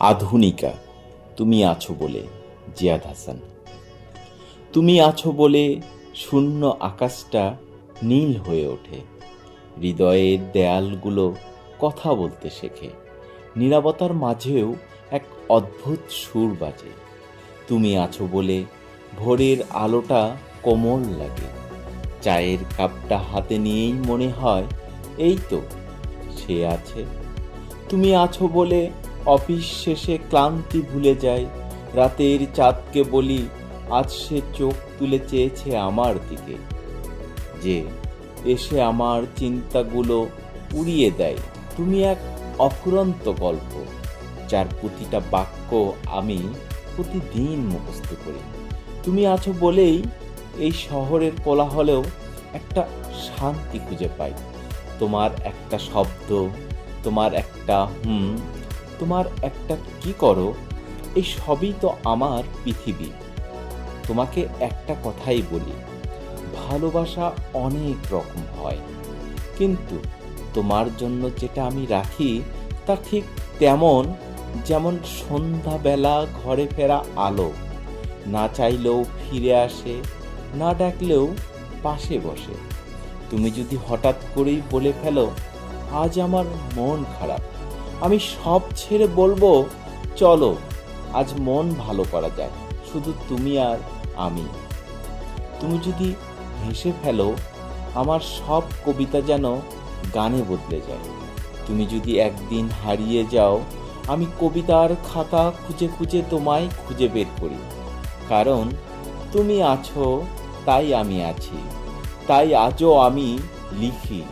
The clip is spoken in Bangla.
আধুনিকা, তুমি আছো বলে জিয়াদ হাসান। তুমি আছো বলে শূন্য আকাশটা নীল হয়ে ওঠে। হৃদয়ের দেয়ালগুলো কথা বলতে শেখে। নীরবতার মাঝেও এক অদ্ভুত সুর বাজে। তুমি আছো বলে ভোরের আলোটা কোমল লাগে। চায়ের কাপটা হাতে নিয়েই মনে হয়, এই তো, সে আছে। তুমি আছো বলে অফিস শেষে ক্লান্তি ভুলে যায়। রাতের চাঁদকে বলি, আজ সে চোখ তুলে চেয়েছে আমার দিকে। যে এসে আমার চিন্তাগুলো উড়িয়ে দেয়। তুমি এক অফুরন্ত গল্প, যার প্রতিটা বাক্য আমি প্রতিদিন মুখস্থ করি। তুমি আছো বলেই এই শহরের কোলাহলেও একটা শান্তি খুঁজে পাই। তোমার একটা শব্দ, তোমার একটা হুম তোমার একটা কি করো এই সবই তো আমার পৃথিবী। তোমাকে একটা কথাই বলি, ভালোবাসা অনেক রকম হয়, কিন্তু তোমার জন্য যেটা আমি রাখি, তা ঠিক তেমন যেমন সন্ধ্যাবেলা ঘরে ফেরা আলো, না চাইলেও ফিরে আসে, না ডাকলেও পাশে বসে। তুমি যদি হঠাৎ করেই বলে ফেলো, আজ আমার মন খারাপ। আমি সব ছেড়ে বলব, চলো, আজ মন ভালো করা যায় শুধু তুমি আর আমি। তুমি যদি হেসে ফেলো, আমার সব কবিতা যেন গানে বদলে যায়। তুমি যদি একদিন হারিয়ে যাও, আমি কবিতার খাতা খুঁজে খুঁজে তোমায় খুঁজে বের করি। কারণ তুমি আছো, তাই আমি আছি, তাই আজও আমি লিখি।